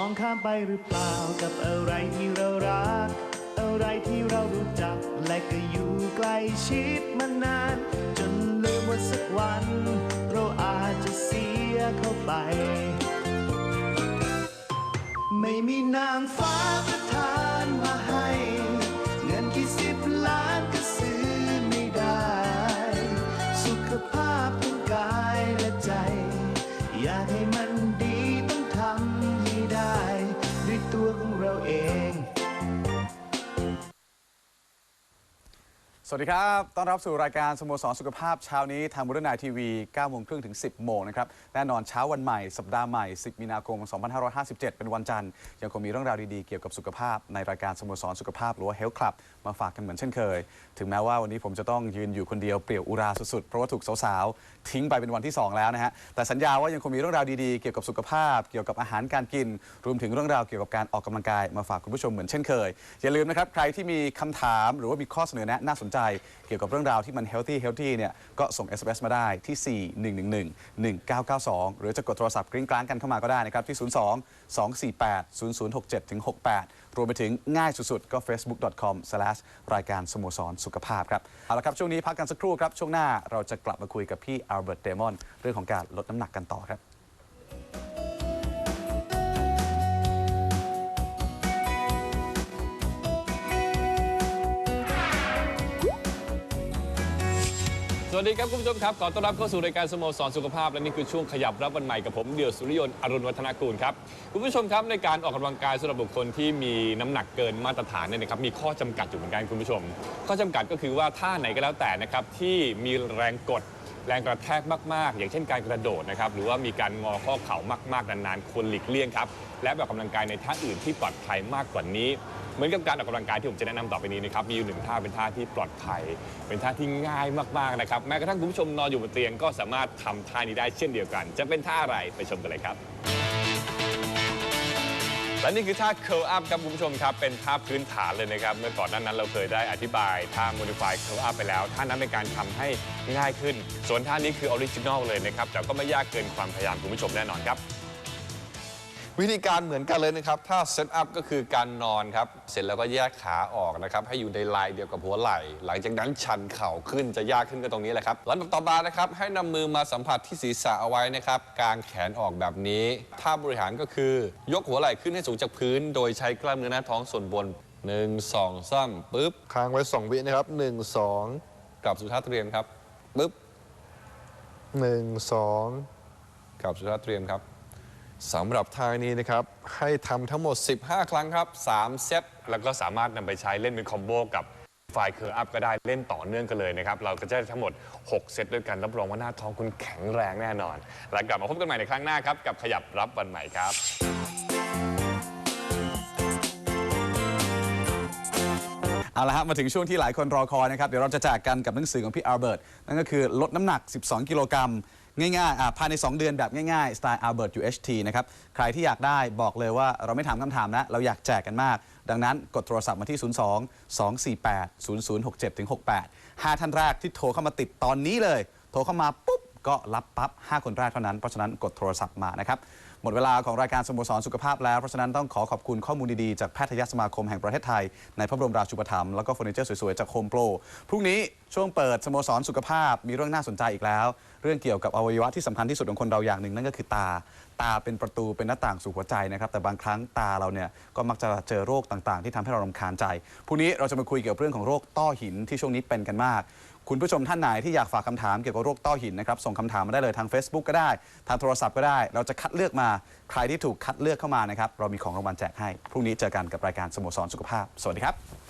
องข้ามไปหรือเปล่ากับอะไรที่เรารัก อะไรที่เรารู้จัก และก็อยู่ใกล้ชิดมานาน จนลืมว่าสักวัน เราอาจจะเสียเข้าไป ไม่มีนางฟ้าประทานมาให้ สวัสดีครับ ต้อนรับสู่รายการสโมสรสุขภาพเช้านี้ทางบุรณาทีวี9โมงครึ่งถึง 10 โมงนะครับ แน่นอนเช้าวันใหม่ สัปดาห์ใหม่ 10 มีนาคม 2557 เป็นวันจันทร์ ยังคงมีเรื่องราวดีๆ เกี่ยวกับสุขภาพ ในรายการสโมสรสุขภาพหรือว่า Health Club มาฝากกันเหมือนเช่นเคย ถึงแม้ว่าวันนี้ผมจะต้องยืนอยู่คนเดียวเปลี่ยวอุราสุดๆ เพราะว่าถูกสาวๆ ทิ้งไปเป็นวันที่ 2 แล้วนะฮะ แต่สัญญาว่ายังคงมีเรื่องราวดีๆ เกี่ยวกับสุขภาพ เกี่ยวกับอาหารการกิน รวมถึงเรื่องราวเกี่ยวกับการออกกำลังกายมาฝากคุณผู้ชมเหมือนเช่นเคย อย่าลืมนะครับ ใครที่มีคำถามหรือว่ามีข้อเสนอแนะน่าสนใจเกี่ยวกับเรื่องราวที่มัน healthy healthy เนี่ยก็ส่ง SMS มาได้ที่ 4 111 1992 หรือจะกดโทรศัพท์กริ้งกลางกันเข้ามาก็ได้นะครับ ที่ 02 248 0067ถึง68 รวมไปถึงง่ายสุดๆ ก็ facebook.com/ รายการสโมสรสุขภาพครับ เอาละครับ ช่วงนี้พักกันสักครู่ครับ ช่วงหน้าเราจะกลับมาคุยกับพี่อัลเบิร์ตเดมอนเรื่องของการลดน้ำหนักกันต่อครับ วัสดีครับคุณผู้ชมครับ ขอต้อนรับเข้าสู่รายการสโมสรสุขภาพ และนี่คือช่วงขยับรับวันใหม่กับผมเดี่ยวสุริยนต์อรุณวัฒนากูลครับ คุณผู้ชมครับในการออกกำลังกายสำหรับบุคคลที่มีน้ำหนักเกินมาตรฐานเนี่ยนะครับมีข้อจำกัดอยู่เหมือนกันคุณผู้ชม ข้อจำกัดก็คือว่าท่าไหนก็แล้วแต่นะครับที่มีแรงกดแรงกระแทกมาก ๆ อย่างเช่นการกระโดดนะครับหรือว่ามีการงอข้อเข่ามาก ๆ นาน ๆ ควรหลีกเลี่ยงครับและแบบกำลังกายในท่าอื่นที่ปลอดภัยมากกว่านี้ เหมือนกับการออกกำลังกายที่ผมจะแนะนำต่อไปนี้นะครับมีอยู่หนึ่งท่าเป็นท่าที่ปลอดภัย เป็นท่าที่ง่ายมากๆนะครับแม้กระทั่งคุณผู้ชมนอนอยู่บนเตียงก็สามารถทำท่านี้ได้เช่นเดียวกัน จะเป็นท่าอะไรไปชมกันเลยครับ และนี่คือท่า curl up ครับคุณผู้ชมครับ เป็นท่าพื้นฐานเลยนะครับ เมื่อก่อนหน้านั้นเราเคยได้อธิบายท่า modify curl up ไปแล้ว ท่านั้นเป็นการทำให้ง่ายขึ้น ส่วนท่านี้คือออริจินอลเลยนะครับ แต่ก็ไม่ยากเกินความพยายามคุณผู้ชมแน่นอนครับ วิธีการเหมือนกันเลยนะครับ ถ้าเซตอัพก็คือการนอนครับ เสร็จแล้วก็แยกขาออกนะครับ ให้อยู่ในลายเดียวกับหัวไหล่ หลังจากนั้นชันเข่าขึ้นจะยากขึ้นก็ตรงนี้แหละครับลำดับต่อมานะครับให้นำมือมาสัมผัสที่ศีรษะเอาไว้นะครับ กางแขนออกแบบนี้ท่าบริหารก็คือ ยกหัวไหล่ขึ้นให้สูงจากพื้น โดยใช้กล้ามเนื้อหน้าท้องส่วนบน1 2 3ปึ๊บค้างไว้2วินะครับ1กลับสู่ท่าเตรียมครับปึ๊บ2 1 2กลับสู่ท่าเตรียมครับ สำหรับทางนี้นะครับ ให้ทำทั้งหมด 15 ครั้งครับ 3 เซตแล้วก็สามารถนำไปใช้เล่นเป็นคอมโบกับไฟเคอร์อัพก็ได้เล่นต่อเนื่องกันเลยนะครับ เราก็จะได้ทั้งหมด 6 เซตด้วยกันรับรองว่าหน้าท้องคุณแข็งแรงแน่นอน แล้วกลับมาพบกันใหม่ในครั้งหน้าครับ กับขยับรับวันใหม่ครับเอาละฮะมาถึงช่วงที่หลายคนรอคอยนะครับ เดี๋ยวเราจะแจกกันกับหนังสือของพี่อัลเบิร์ตนั่นก็คือลดน้ำหนัก 12 กิโลกรัม ง่ายๆอะภายใน 2 เดือนแบบง่ายๆสไตล์อัลเบิร์ต UHT นะครับ ใครที่อยากได้บอกเลยว่าเราไม่ถามคำถามนะ เราอยากแจกกันมาก ดังนั้นกดโทรศัพท์มาที่ 02 248 0067 68 5 ท่านแรกที่โทรเข้ามาติดตอนนี้เลย โทรเข้ามาปุ๊บ ก็รับปั๊บ 5 คนแรกเท่านั้น เพราะฉะนั้นกดโทรศัพท์มานะครับหมดเวลาของรายการสโมสรสุขภาพแล้ว เพราะฉะนั้นต้องขอขอบคุณข้อมูลดีๆ จากแพทยสมาคมแห่งประเทศไทย ในพระบรมราชูปถัมภ์แล้วก็เฟอร์นิเจอร์สวยๆ จากโฮมโปรพรุ่งนี้ช่วงเปิดสโมสรสุขภาพมีเรื่องน่าสนใจอีกแล้ว เรื่องเกี่ยวกับอวัยวะที่สำคัญที่สุดของคนเราอย่างหนึ่งนั่นก็คือตา ตาเป็นประตูเป็นหน้าต่างสู่หัวใจนะครับแต่บางครั้งตาเราเนี่ยก็มักจะเจอโรคต่างๆ ที่ทำให้เรารำคาญใจพรุ่งนี้เราจะมาคุยเกี่ยวกับเรื่องของโรคต้อหินที่ช่วงนี้เป็นกันมากคุณผู้ชมท่านไหนที่อยากฝากคำถามเกี่ยวกับโรคต้อหินนะครับส่งคำถามมาได้เลยทาง Facebook ก็ได้ ทางโทรศัพท์ก็ได้ เราจะคัดเลือกมาใครที่ถูกคัดเลือกเข้ามานะครับ เรามีของรางวัลแจกให้ พรุ่งนี้เจอกันกับรายการสโมสรสุขภาพ สวัสดีครับ